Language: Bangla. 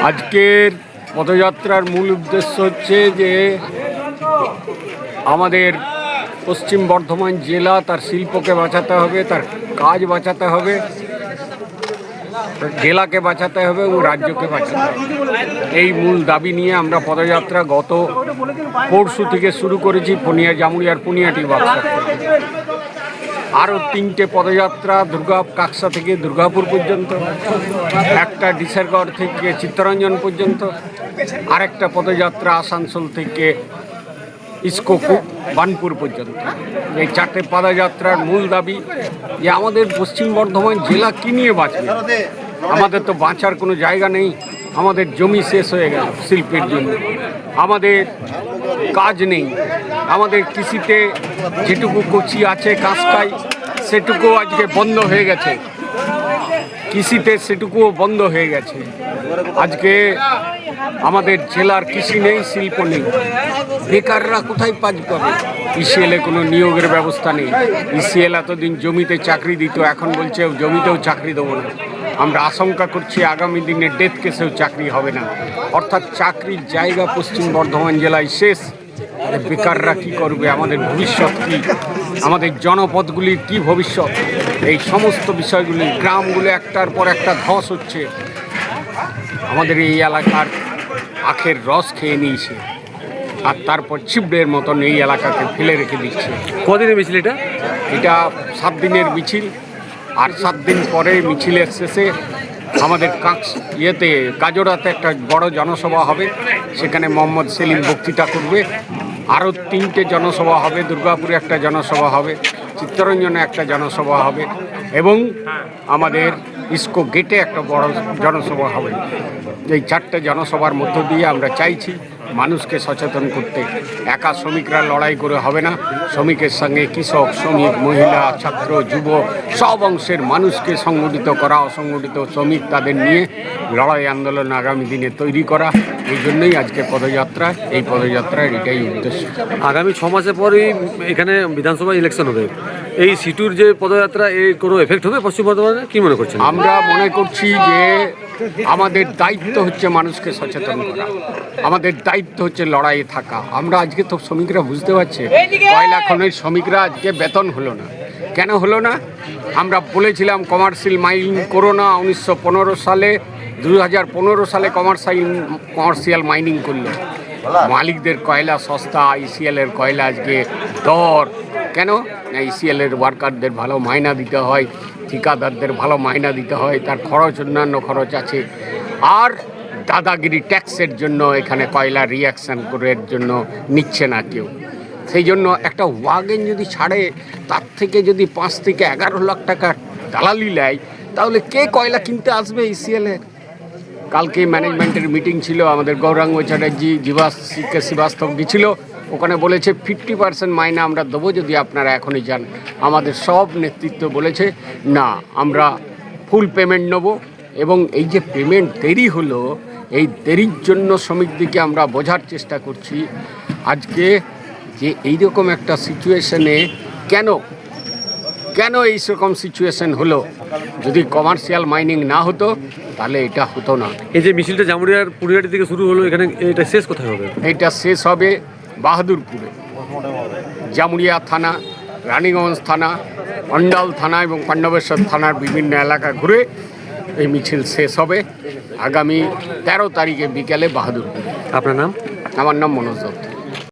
আজকের পদযাত্রার মূল উদ্দেশ্য হচ্ছে যে আমাদের পশ্চিম বর্ধমান জেলা তার শিল্পকে বাঁচাতে হবে, তার কাজ বাঁচাতে হবে। জেলাকে বাঁচাতে হবে এবং রাজ্যকে বাঁচাতে হবে। এই মূল দাবি নিয়ে আমরা পদযাত্রা গত পরশু থেকে শুরু করেছি পনিয়া জামুরিয়ার পুনিয়াটি বাক্সা। আরও তিনটে পদযাত্রা দুর্গা কাকসা থেকে দুর্গাপুর পর্যন্ত, একটা ডিসেরগড় থেকে চিত্তরঞ্জন পর্যন্ত, আরেকটা পদযাত্রা আসানসোল থেকে ইস্কোকু বানপুর পর্যন্ত। এই চারটে পদযাত্রার মূল দাবি, যে আমাদের পশ্চিম বর্ধমান জেলা কী নিয়ে বাঁচবে? আমাদের তো বাঁচার কোনো জায়গা নেই, আমাদের জমি শেষ হয়ে গেল শিল্পের জন্য। আমাদের কাজ নেই, আমাদের কৃষিতে যেটুকু কচি আছে, কাঁচকাই সেটুকু আজকে বন্ধ হয়ে গেছে। কৃষিতে সেটুকুও বন্ধ হয়ে গেছে। আজকে আমাদের জেলার কৃষি নেই, শিল্প নেই। বেকাররা কোথায় কাজ পাবে? ইসিএলে কোনো নিয়োগের ব্যবস্থা নেই। ইসিএল এতদিন জমিতে চাকরি দিত, এখন বলছে জমিতেও চাকরি দেবো না। আমরা আশঙ্কা করছি আগামী দিনে ডেথ কেসেও চাকরি হবে না। অর্থাৎ চাকরির জায়গা পশ্চিম বর্ধমান জেলায় শেষ। বেকাররা কি করবে? আমাদের ভবিষ্যৎ কি? আমাদের জনপদগুলির কি ভবিষ্যৎ? এই সমস্ত বিষয়গুলি গ্রামগুলো একটার পর একটা ধস হচ্ছে। আমাদের এই এলাকার আখের রস খেয়ে নিয়েছে। আর তারপর ছিবড়ের মতন এই এলাকাকে ফেলে রেখে দিচ্ছে। কদিনের মিছিল এটা? এটা সাত দিনের মিছিল। আর সাত দিন পরে মিছিলের শেষে আমাদের কাক ইয়েতে কাজোড়াতে একটা বড় জনসভা হবে। সেখানে মোহাম্মদ সেলিম বক্তৃতা করবে। আরও তিনটে জনসভা হবে দুর্গাপুরে একটা জনসভা হবে। চিত্তরঞ্জনে একটা জনসভা হবে এবং আমাদের ইস্কো গেটে একটা বড় জনসভা হবে। এই চারটে জনসভার মধ্য দিয়ে আমরা চাইছি মানুষকে সচেতন করতে। একা শ্রমিকরা লড়াই করে হবে না। শ্রমিকের সঙ্গে কৃষক শ্রমিক মহিলা ছাত্র যুব সব অংশের মানুষকে সংগঠিত করা অসংগঠিত শ্রমিক তাদের নিয়ে লড়াই আন্দোলন আগামী দিনে তৈরি করা। এই জন্যই আজকে পদযাত্রা। এই পদযাত্রার এটাই উদ্দেশ্য। আগামী ছ মাসের পরেই এখানে বিধানসভা ইলেকশন হবে। এই সিটুর যে পদযাত্রা এর কোনো এফেক্ট হবে পশ্চিম বর্ধমানে? কি মনে করছেন? আমরা মনে করছি যে আমাদের দায়িত্ব হচ্ছে মানুষকে সচেতন করা। আমাদের দায়িত্ব হচ্ছে লড়াইয়ে থাকা। আমরা আজকে তো শ্রমিকরা বুঝতে পারছে কয়লা খনের শ্রমিকরা আজকে বেতন হলো না। কেন হলো না? আমরা বলেছিলাম কমার্শিয়াল মাইনিং করো না উনিশশো পনেরো সালে দু হাজার পনেরো সালে কমার্শিয়াল কমার্শিয়াল মাইনিং করল। মালিকদের কয়লা সস্তা ইসিএলের কয়লা আজকে দর। কেন? না ইসিএলের ওয়ার্কারদের ভালো মাইনা দিতে হয় ঠিকাদারদের ভালো মাইনা দিতে হয় তার খরচ অন্যান্য খরচ আছে। আর দাদাগিরি ট্যাক্সের জন্য এখানে কয়লা রিয়াকশান করার জন্য নিচ্ছে না কেউ। সেই জন্য একটা ওয়াগেন যদি ছাড়ে, তার থেকে যদি পাঁচ থেকে এগারো লাখ টাকা দালালি নেয়, তাহলে কে কয়লা কিনতে আসবে ইসিএলের কালকে ম্যানেজমেন্টের মিটিং ছিল, আমাদের গৌরাঙ্গ চ্যাটার্জি, জীবাস কে শ্রীবাস্তব গেছিল ওখানে বলেছে ফিফটি পার্সেন্ট মাইনে আমরা দেবো যদি আপনারা এখনই যান। আমাদের সব নেতৃত্ব বলেছে, না, আমরা ফুল পেমেন্ট নেব। এবং এই যে পেমেন্ট দেরি হলো এই দেরির জন্য শ্রমিকদিকে আমরা বোঝার চেষ্টা করছি। আজকে যে এইরকম একটা সিচুয়েশনে কেন কেন এই রকম সিচুয়েশন হলো? যদি কমার্শিয়াল মাইনিং না হতো তাহলে এটা হতো না। এই যে মিছিলটা জামুরিয়ার পুরিয়াটি থেকে শুরু হলো এখানে এটা শেষ কোথায় হবে? এটা শেষ হবে বাহাদুরপুরে। জামুরিয়া থানা রানীগঞ্জ থানা অন্ডাল থানা এবং পাণ্ডবেশ্বর থানার বিভিন্ন এলাকা ঘুরে এই মিছিল শেষ হবে আগামী তেরো তারিখে বিকেলে বাহাদুরপুর। আপনার নাম? আমার নাম মনোজ দত্ত।